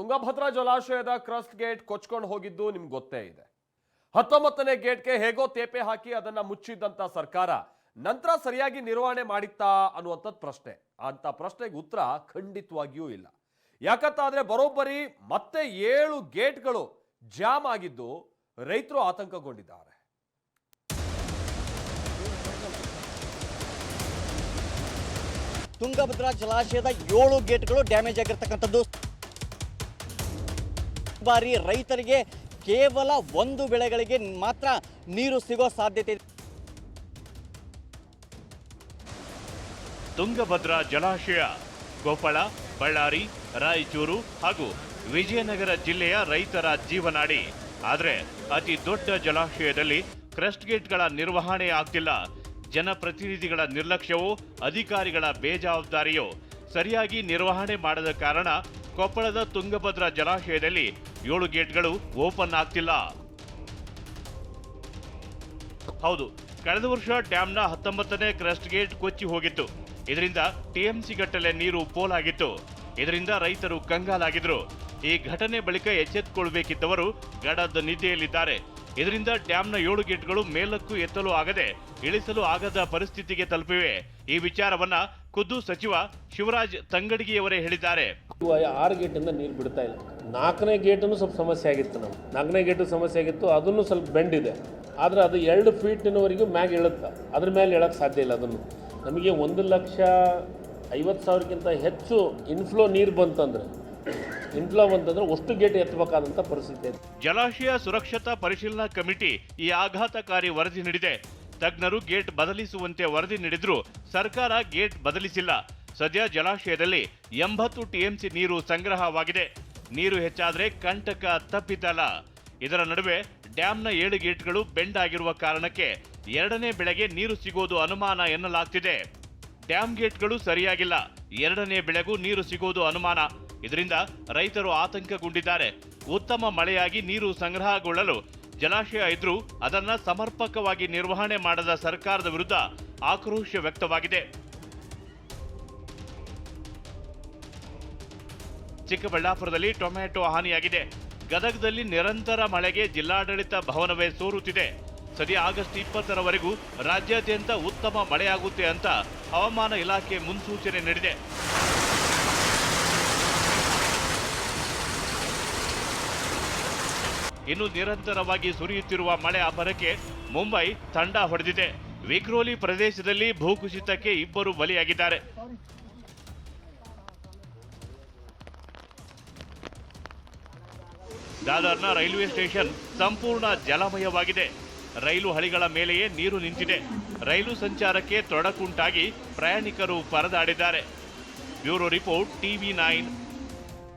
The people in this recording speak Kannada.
ತುಂಗಭದ್ರಾ ಜಲಾಶಯದ ಕ್ರಸ್ಟ್ ಗೇಟ್ ಕೊಚ್ಕೊಂಡು ಹೋಗಿದ್ದು ನಿಮ್ಗೆ ಗೊತ್ತೇ ಇದೆ. ಹತ್ತೊಂಬತ್ತನೇ ಗೇಟ್ಗೆ ಹೇಗೋ ತೇಪೆ ಹಾಕಿ ಅದನ್ನ ಮುಚ್ಚಿದ್ದಂತ ಸರ್ಕಾರ ನಂತರ ಸರಿಯಾಗಿ ನಿರ್ವಹಣೆ ಮಾಡಿತ್ತಾ ಅನ್ನುವಂಥದ್ದು ಪ್ರಶ್ನೆ. ಅಂತ ಪ್ರಶ್ನೆಗೆ ಉತ್ತರ ಖಂಡಿತವಾಗಿಯೂ ಇಲ್ಲ. ಯಾಕಂತಾದ್ರೆ ಬರೋಬ್ಬರಿ ಮತ್ತೆ ಏಳು ಗೇಟ್ಗಳು ಜಾಮ್ ಆಗಿದ್ದು ರೈತರು ಆತಂಕಗೊಂಡಿದ್ದಾರೆ. ತುಂಗಭದ್ರಾ ಜಲಾಶಯದ ಏಳು ಗೇಟ್ಗಳು ಡ್ಯಾಮೇಜ್ ಆಗಿರ್ತಕ್ಕಂಥದ್ದು ಬಾರಿ ರೈತರಿಗೆ ಕೇವಲ ಒಂದು ಬೆಳೆಗಳಿಗೆ ಮಾತ್ರ ನೀರು ಸಿಗೋ ಸಾಧ್ಯತೆ ಇದೆ. ತುಂಗಭದ್ರಾ ಜಲಾಶಯ, ಕೊಪ್ಪಳ, ಬಳ್ಳಾರಿ, ರಾಯಚೂರು ಹಾಗೂ ವಿಜಯನಗರ ಜಿಲ್ಲೆಯ ರೈತರ ಜೀವನಾಡಿ. ಆದರೆ ಅತಿ ದೊಡ್ಡ ಜಲಾಶಯದಲ್ಲಿ ಕ್ರಸ್ಟ್ ಗೇಟ್ಗಳ ನಿರ್ವಹಣೆ ಆಗ್ತಿಲ್ಲ. ಜನಪ್ರತಿನಿಧಿಗಳ ನಿರ್ಲಕ್ಷ್ಯವೋ, ಅಧಿಕಾರಿಗಳ ಬೇಜವಾಬ್ದಾರಿಯೋ, ಸರಿಯಾಗಿ ನಿರ್ವಹಣೆ ಮಾಡದ ಕಾರಣ ಕೊಪ್ಪಳದ ತುಂಗಭದ್ರಾ ಜಲಾಶಯದಲ್ಲಿ ಏಳು ಗೇಟ್ಗಳು ಓಪನ್ ಆಗ್ತಿಲ್ಲ. ಹೌದು, ಕಳೆದ ವರ್ಷ ಡ್ಯಾಂನ ಹತ್ತೊಂಬತ್ತನೇ ಕ್ರಸ್ಟ್ ಗೇಟ್ ಕೊಚ್ಚಿ ಹೋಗಿತ್ತು. ಇದರಿಂದ ಟಿಎಂಸಿ ಗಟ್ಟಲೆ ನೀರು ಪೋಲಾಗಿತ್ತು. ಇದರಿಂದ ರೈತರು ಕಂಗಾಲಾಗಿದ್ರು. ಈ ಘಟನೆ ಬಳಿಕ ಎಚ್ಚೆತ್ತುಕೊಳ್ಬೇಕಿದ್ದವರು ಗಡದ ನಿದ್ದೆಯಲ್ಲಿದ್ದಾರೆ. ಇದರಿಂದ ಡ್ಯಾಂನ ಏಳು ಗೇಟ್ಗಳು ಮೇಲಕ್ಕೂ ಎತ್ತಲು ಆಗದೆ ಇಳಿಸಲು ಆಗದ ಪರಿಸ್ಥಿತಿಗೆ ತಲುಪಿವೆ. ಈ ವಿಚಾರವನ್ನ ಖುದ್ದು ಸಚಿವ ಶಿವರಾಜ್ ತಂಗಡಗಿಯವರೇ ಹೇಳಿದ್ದಾರೆ. ಆರು ಗೇಟಿಂದ ನೀರು ಬಿಡ್ತಾ ಇಲ್ಲ. ನಾಲ್ಕನೇ ಗೇಟನ್ನು ಸ್ವಲ್ಪ ಸಮಸ್ಯೆ ಆಗಿತ್ತು ನಾವು ನಾಲ್ಕನೇ ಗೇಟು ಸಮಸ್ಯೆ ಆಗಿತ್ತು, ಅದನ್ನು ಸ್ವಲ್ಪ ಬೆಂಡ್ ಇದೆ. ಆದರೆ ಅದು ಎರಡು ಫೀಟಿನವರೆಗೂ ಮ್ಯಾಗ ಇಳುತ್ತೆ? ಅದ್ರ ಮೇಲೆ ಹೇಳೋಕ್ಕೆ ಸಾಧ್ಯ ಇಲ್ಲ ಅದನ್ನು. ನಮಗೆ ಒಂದು ಲಕ್ಷ ಐವತ್ತು ಸಾವಿರಕ್ಕಿಂತ ಹೆಚ್ಚು ಇನ್ಫ್ಲೋ ನೀರು ಬಂತಂದರೆ ಇನ್ಫ್ಲೋ ಬಂತಂದ್ರೆ ಅಷ್ಟು ಗೇಟ್ ಎತ್ತಬೇಕಾದಂಥ ಪರಿಸ್ಥಿತಿ ಇದೆ ಜಲಾಶಯ ಸುರಕ್ಷತಾ ಪರಿಶೀಲನಾ ಕಮಿಟಿ ಈ ಆಘಾತಕಾರಿ ವರದಿ ನೀಡಿದೆ. ತಜ್ಞರು ಗೇಟ್ ಬದಲಿಸುವಂತೆ ವರದಿ ನೀಡಿದ್ರು, ಸರ್ಕಾರ ಗೇಟ್ ಬದಲಿಸಿಲ್ಲ. ಸದ್ಯ ಜಲಾಶಯದಲ್ಲಿ ಎಂಬತ್ತು ಟಿಎಂಸಿ ನೀರು ಸಂಗ್ರಹವಾಗಿದೆ. ನೀರು ಹೆಚ್ಚಾದರೆ ಕಂಟಕ ತಪ್ಪಿತಲ್ಲ. ಇದರ ನಡುವೆ ಡ್ಯಾಂನ ಏಳು ಗೇಟ್ಗಳು ಬೆಂಡ್ ಆಗಿರುವ ಕಾರಣಕ್ಕೆ ಎರಡನೇ ಬೆಳೆಗೆ ನೀರು ಸಿಗೋದು ಅನುಮಾನ ಎನ್ನಲಾಗ್ತಿದೆ. ಡ್ಯಾಂ ಗೇಟ್ಗಳು ಸರಿಯಾಗಿಲ್ಲ. ಎರಡನೇ ಬೆಳೆಗೂ ನೀರು ಸಿಗೋದು ಅನುಮಾನ. ಇದರಿಂದ ರೈತರು ಆತಂಕಗೊಂಡಿದ್ದಾರೆ. ಉತ್ತಮ ಮಳೆಯಾಗಿ ನೀರು ಸಂಗ್ರಹಗೊಳ್ಳಲು ಜಲಾಶಯ ಇದ್ರೂ ಅದನ್ನ ಸಮರ್ಪಕವಾಗಿ ನಿರ್ವಹಣೆ ಮಾಡದ ಸರ್ಕಾರದ ವಿರುದ್ಧ ಆಕ್ರೋಶ ವ್ಯಕ್ತವಾಗಿದೆ. ಚಿಕ್ಕಬಳ್ಳಾಪುರದಲ್ಲಿ ಟೊಮೆಟೊ ಹಾನಿಯಾಗಿದೆ. ಗದಗದಲ್ಲಿ ನಿರಂತರ ಮಳೆಗೆ ಜಿಲ್ಲಾಡಳಿತ ಭವನವೇ ಸೋರುತ್ತಿದೆ. ಸದ್ಯ ಆಗಸ್ಟ್ ಇಪ್ಪತ್ತರವರೆಗೂ ರಾಜ್ಯಾದ್ಯಂತ ಉತ್ತಮ ಮಳೆಯಾಗುತ್ತೆ ಅಂತ ಹವಾಮಾನ ಇಲಾಖೆ ಮುನ್ಸೂಚನೆ ನೀಡಿದೆ. ಇನ್ನು ನಿರಂತರವಾಗಿ ಸುರಿಯುತ್ತಿರುವ ಮಳೆ ಅಬ್ಬರಕ್ಕೆ ಮುಂಬೈ ತಂಡ ಹೊಡೆದಿದೆ. ವಿಕ್ರೋಲಿ ಪ್ರದೇಶದಲ್ಲಿ ಭೂಕುಸಿತಕ್ಕೆ ಇಬ್ಬರು ಬಲಿಯಾಗಿದ್ದಾರೆ. ದಾದರ್ನ ರೈಲ್ವೆ ಸ್ಟೇಷನ್ ಸಂಪೂರ್ಣ ಜಲಮಯವಾಗಿದೆ. ರೈಲು ಹಳಿಗಳ ಮೇಲೆಯೇ ನೀರು ನಿಂತಿದೆ. ರೈಲು ಸಂಚಾರಕ್ಕೆ ತೊಡಕುಂಟಾಗಿ ಪ್ರಯಾಣಿಕರು ಪರದಾಡಿದ್ದಾರೆ. Bureau report TV nine.